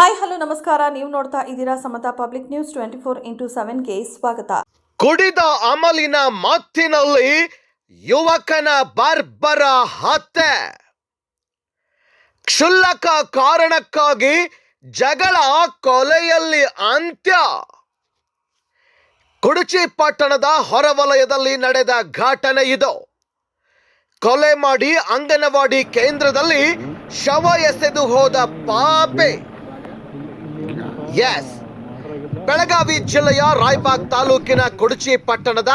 Hi hello ನಮಸ್ಕಾರ. ನೀವು ನೋಡ್ತಾ ಇದ್ದೀರಾ Samata public news twenty four into ಸೆವೆನ್ಗೆ ಸ್ವಾಗತ. ಕುಡಿದ ಅಮಲಿನ ಮಾತಿನಲ್ಲಿ ಯುವಕನ ಬರ್ಬರ ಹತ್ಯೆ. ಕ್ಷುಲ್ಲಕ ಕಾರಣಕ್ಕಾಗಿ ಜಗಳ ಕೊಲೆಯಲ್ಲಿ ಅಂತ್ಯ. ಕುಡುಚಿ ಪಟ್ಟಣದ ಹೊರವಲಯದಲ್ಲಿ ನಡೆದ ಘಟನೆ ಇದು. ಕೊಲೆ ಮಾಡಿ ಅಂಗನವಾಡಿ ಕೇಂದ್ರದಲ್ಲಿ ಶವ ಎಸೆದು ಹೋದ ಪಾಪೆ. ಎಸ್ ಬೆಳಗಾವಿ ಜಿಲ್ಲೆಯ ರಾಯಬಾಗ್ ತಾಲೂಕಿನ ಕುಡಚಿ ಪಟ್ಟಣದ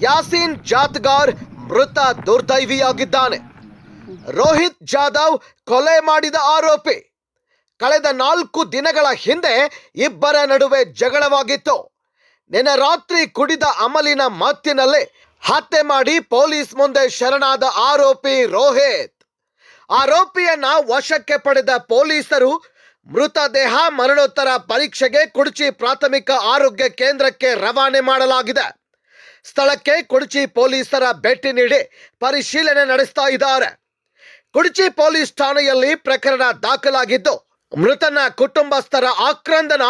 ಯಾಸೀನ್ ಜಾತ್ಗಾರ್ ಮೃತ ದುರ್ದೈವಿಯಾಗಿದ್ದಾನೆ. ರೋಹಿತ್ ಜಾಧವ್ ಕೊಲೆ ಮಾಡಿದ ಆರೋಪಿ. ಕಳೆದ ನಾಲ್ಕು ದಿನಗಳ ಹಿಂದೆ ಇಬ್ಬರ ನಡುವೆ ಜಗಳವಾಗಿತ್ತು. ನಿನ್ನೆ ರಾತ್ರಿ ಕುಡಿದ ಅಮಲಿನ ಮಾತಿನಲ್ಲಿ ಹತ್ಯೆ ಮಾಡಿ ಪೊಲೀಸ್ ಮುಂದೆ ಶರಣಾದ ಆರೋಪಿ ರೋಹಿತ್. ಆರೋಪಿಯನ್ನ ವಶಕ್ಕೆ ಪಡೆದ ಪೊಲೀಸರು ಮೃತದೇಹ ಮರಣೋತ್ತರ ಪರೀಕ್ಷೆಗೆ ಕುಡ್ಚಿ ಪ್ರಾಥಮಿಕ ಆರೋಗ್ಯ ಕೇಂದ್ರಕ್ಕೆ ರವಾನೆ ಮಾಡಲಾಗಿದೆ. ಸ್ಥಳಕ್ಕೆ ಕುಡ್ಚಿ ಪೊಲೀಸರ ಭೇಟಿ ನೀಡಿ ಪರಿಶೀಲನೆ ನಡೆಸ್ತಾ ಇದ್ದಾರೆ. ಕುಡ್ಚಿ ಪೊಲೀಸ್ ಠಾಣೆಯಲ್ಲಿ ಪ್ರಕರಣ ದಾಖಲಾಗಿದ್ದು, ಮೃತನ ಕುಟುಂಬಸ್ಥರ ಆಕ್ರಂದನ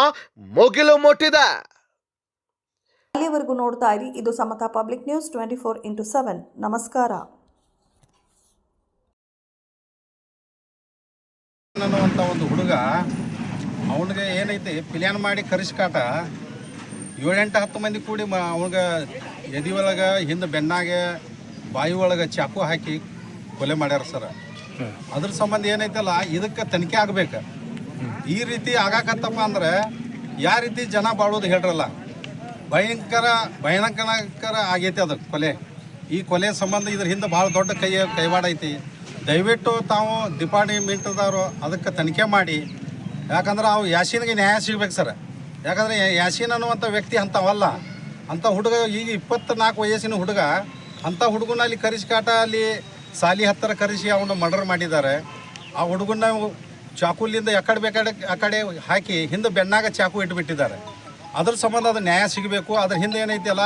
ಮುಗಿಲು ಮುಟ್ಟಿದೆ. ಅಲ್ಲಿವರೆಗೂ ನೋಡ್ತಾ ಇರಿ, ಇದು Samata public news twenty four into seven. ನಮಸ್ಕಾರ. ಅನ್ನುವಂಥ ಒಂದು ಹುಡುಗ ಅವನಿಗೆ ಏನೈತಿ ಪ್ಲ್ಯಾನ್ ಮಾಡಿ ಕರಿಸ್ಕಾಟ. ಏಳೆಂಟು ಹತ್ತು ಮಂದಿ ಕೂಡಿ ಮ ಅವನಿಗೆ ಎದಿ ಒಳಗೆ, ಹಿಂದೆ ಬೆನ್ನಾಗೆ, ಬಾಯಿ ಒಳಗೆ ಚಾಕು ಹಾಕಿ ಕೊಲೆ ಮಾಡ್ಯಾರ ಸರ್. ಅದ್ರ ಸಂಬಂಧ ಏನೈತಲ್ಲ, ಇದಕ್ಕೆ ತನಿಖೆ ಆಗ್ಬೇಕು. ಈ ರೀತಿ ಆಗಾಕತ್ತಪ್ಪ ಅಂದ್ರೆ ಯಾವ ರೀತಿ ಜನ ಬಾಳೋದು ಹೇಳ್ರಲ್ಲ. ಭಯಂಕರ ಭಯಂಕರ ಆಗೈತಿ ಅದು ಕೊಲೆ. ಈ ಕೊಲೆ ಸಂಬಂಧ ಇದ್ರ ಹಿಂದೆ ಭಾಳ ದೊಡ್ಡ ಕೈ ಕೈವಾಡ ಐತಿ. ದಯವಿಟ್ಟು ತಾವು ಡಿಪಾರ್ಟ್ಮೆಂಟ್ದವರು ಅದಕ್ಕೆ ತನಿಖೆ ಮಾಡಿ. ಯಾಕಂದ್ರೆ ಅವು ಯಾಸೀನ್ಗೆ ನ್ಯಾಯ ಸಿಗ್ಬೇಕು ಸರ್. ಯಾಕಂದರೆ ಯಾಸೀನ್ ಅನ್ನುವಂಥ ವ್ಯಕ್ತಿ ಅಂಥವಲ್ಲ. ಅಂಥ ಹುಡುಗ ಈಗ ಇಪ್ಪತ್ನಾಲ್ಕು ವಯಸ್ಸಿನ ಹುಡುಗ ಅಂಥ ಹುಡುಗನ ಅಲ್ಲಿ ಕರಿಸ್ಕಾಟ ಅಲ್ಲಿ ಸಾಲಿ ಹತ್ತಿರ ಕರೆಸಿ ಅವನು ಮರ್ಡರ್ ಮಾಡಿದ್ದಾರೆ. ಆ ಹುಡುಗನ ಚಾಕುಲಿಂದ ಎಕಡೆ ಬೇಕಾಡೆ ಆ ಕಡೆ ಹಾಕಿ ಹಿಂದೆ ಬೆನ್ನಾಗ ಚಾಕು ಇಟ್ಬಿಟ್ಟಿದ್ದಾರೆ. ಅದ್ರ ಸಂಬಂಧ ಅದು ನ್ಯಾಯ ಸಿಗಬೇಕು. ಅದ್ರ ಹಿಂದೆ ಏನೈತಿಯಲ್ಲ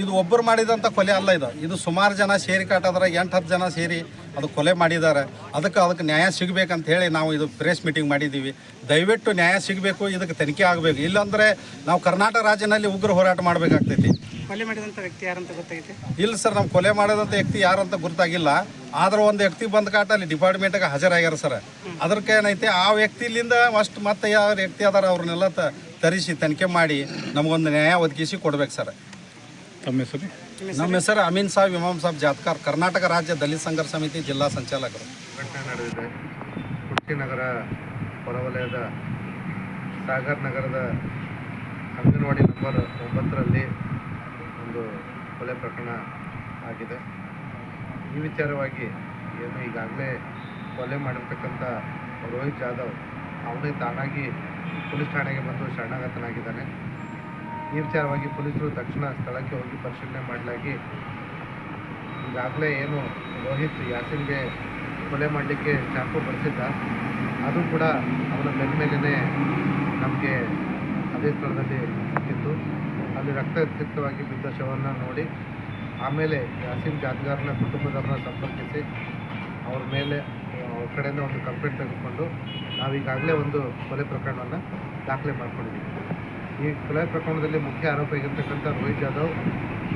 ಇದು ಒಬ್ಬರು ಮಾಡಿದಂಥ ಕೊಲೆ ಅಲ್ಲ ಇದು. ಇದು ಸುಮಾರು ಜನ ಸೇರಿ ಕಾಟದ್ರೆ ಎಂಟು ಹತ್ತು ಜನ ಸೇರಿ ಅದು ಕೊಲೆ ಮಾಡಿದ್ದಾರೆ. ಅದಕ್ಕೆ ಅದಕ್ಕೆ ನ್ಯಾಯ ಸಿಗಬೇಕಂತ ಹೇಳಿ ನಾವು ಇದು ಪ್ರೆಸ್ ಮೀಟಿಂಗ್ ಮಾಡಿದ್ದೀವಿ. ದಯವಿಟ್ಟು ನ್ಯಾಯ ಸಿಗಬೇಕು ಇದಕ್ಕೆ ತನಿಖೆ ಆಗಬೇಕು. ಇಲ್ಲಾಂದರೆ ನಾವು ಕರ್ನಾಟಕ ರಾಜ್ಯದಲ್ಲಿ ಉಗ್ರ ಹೋರಾಟ ಮಾಡಬೇಕಾಗ್ತೈತಿ. ಕೊಲೆ ಮಾಡಿದಂಥ ವ್ಯಕ್ತಿ ಯಾರಂತ ಗೊತ್ತಾಗಿದೆ ಇಲ್ಲ ಸರ್ ನಾವು ಕೊಲೆ ಮಾಡಿದಂಥ ವ್ಯಕ್ತಿ ಯಾರಂತ ಗುರ್ತಾಗಿಲ್ಲ. ಆದ್ರೆ ಒಂದು ವ್ಯಕ್ತಿ ಬಂದ ಕಾಟ ಅಲ್ಲಿ ಡಿಪಾರ್ಟ್ಮೆಂಟ್ಗೆ ಹಾಜರಾಗ್ಯಾರ ಸರ್. ಅದಕ್ಕೆ ಏನೈತೆ ಆ ವ್ಯಕ್ತಿಲಿಂದ ಅಷ್ಟು ಮತ್ತೆ ಯಾವ ವ್ಯಕ್ತಿ ಅದಾರ ಅವ್ರನ್ನೆಲ್ಲ ತ ತರಿಸಿ ತನಿಖೆ ಮಾಡಿ ನಮಗೊಂದು ನ್ಯಾಯ ಒದಗಿಸಿ ಕೊಡ್ಬೇಕು ಸರ್. ತಮ್ಮ ಹೆಸರು? ನಮ್ಮ ಹೆಸರು? ಅಮೀನ್ ಸಾಬ್ ಇಮಾಮ್ ಸಾಬ್ ಜಾತ್ಕಾರ್. ಕರ್ನಾಟಕ ರಾಜ್ಯ ದಲಿತ ಸಂಘರ್ಷ ಸಮಿತಿ ಜಿಲ್ಲಾ ಸಂಚಾಲಕರು. ಘಟನೆ ನಡೆದಿದೆ. ಕುರ್ಚಿ ನಗರ ಹೊರವಲಯದ ಸಾಗರ್ ನಗರದ ಅಂಗನವಾಡಿ ನಂಬರ್ ಒಂಬತ್ತರಲ್ಲಿ ಒಂದು ಕೊಲೆ ಪ್ರಕರಣ ಆಗಿದೆ. ಈ ವಿಚಾರವಾಗಿ ಏನು ಈಗಾಗಲೇ ಕೊಲೆ ಮಾಡಿರ್ತಕ್ಕಂಥ ರೋಹಿತ್ ಜಾಧವ್ ಅವನೇ ತಾನಾಗಿ ಪೊಲೀಸ್ ಠಾಣೆಗೆ ಬಂದು ಶರಣಾಗತನಾಗಿದ್ದಾನೆ. ಈ ವಿಚಾರವಾಗಿ ಪೊಲೀಸರು ತಕ್ಷಣ ಸ್ಥಳಕ್ಕೆ ಹೋಗಿ ಪರಿಶೀಲನೆ ಮಾಡಲಾಗಿ. ಈಗಾಗಲೇ ಏನು ರೋಹಿತ್ ಯಾಸಿನ್ಗೆ ಕೊಲೆ ಮಾಡಲಿಕ್ಕೆ ಚಾಕು ಬಳಸಿದ್ದ ಅದು ಕೂಡ ಅವನ ಬೆನ್ನ ಮೇಲೇ ನಮಗೆ ಅದೇ ಸ್ಥಳದಲ್ಲಿ ಸಿಕ್ಕಿತ್ತು. ಅಲ್ಲಿ ರಕ್ತಸಿಕ್ತವಾಗಿ ಬಿದ್ದ ಶವವನ್ನು ನೋಡಿ ಆಮೇಲೆ ಯಾಸಿನ್ ಜಾತ್ಗಾರನ ಕುಟುಂಬದವ್ರನ್ನ ಸಂಪರ್ಕಿಸಿ ಅವ್ರ ಮೇಲೆ, ಅವ್ರ ಕಡೆಯಿಂದ ಒಂದು ಕಂಪ್ಲೇಂಟ್ ತೆಗೆದುಕೊಂಡು ನಾವೀಗಾಗಲೇ ಒಂದು ಕೊಲೆ ಪ್ರಕರಣವನ್ನು ದಾಖಲೆ ಮಾಡ್ಕೊಂಡಿದ್ದೀವಿ. ಈ ಕೊಲೆ ಪ್ರಕರಣದಲ್ಲಿ ಮುಖ್ಯ ಆರೋಪಿ ಆಗಿರ್ತಕ್ಕಂಥ ರೋಹಿತ್ ಜಾಧವ್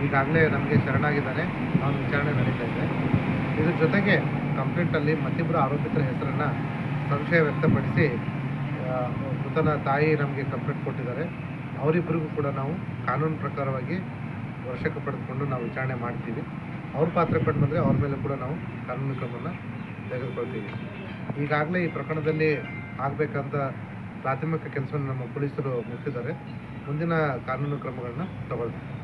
ಈಗಾಗಲೇ ನಮಗೆ ಶರಣಾಗಿದ್ದಾನೆ ಅವನ ವಿಚಾರಣೆ ನಡೀತಾ ಇದೆ. ಇದ್ರ ಜೊತೆಗೆ ಕಂಪ್ಲೇಂಟಲ್ಲಿ ಮತ್ತಿಬ್ಬರು ಆರೋಪಿತರ ಹೆಸರನ್ನು ಸಂಶಯ ವ್ಯಕ್ತಪಡಿಸಿ ಮೃತನ ತಾಯಿ ನಮಗೆ ಕಂಪ್ಲೇಂಟ್ ಕೊಟ್ಟಿದ್ದಾರೆ. ಅವರಿಬ್ಬರಿಗೂ ಕೂಡ ನಾವು ಕಾನೂನು ಪ್ರಕಾರವಾಗಿ ವಶಕ್ಕೆ ಪಡೆದುಕೊಂಡು ನಾವು ವಿಚಾರಣೆ ಮಾಡ್ತೀವಿ. ಅವ್ರ ಪಾತ್ರ ಕಂಡು ಬಂದರೆ ಅವ್ರ ಮೇಲೆ ಕೂಡ ನಾವು ಕಾನೂನು ಕ್ರಮವನ್ನು ತೆಗೆದುಕೊಳ್ತೀವಿ. ಈಗಾಗಲೇ ಈ ಪ್ರಕರಣದಲ್ಲಿ ಆಗಬೇಕಂತ ಪ್ರಾಥಮಿಕ ಕೆಲಸವನ್ನು ನಮ್ಮ ಪೊಲೀಸರು ಮುಗಿಸಿದ್ದಾರೆ ಮುಂದಿನ ಕಾನೂನು ಕ್ರಮಗಳನ್ನ ತಗೊಳ್ತೀವಿ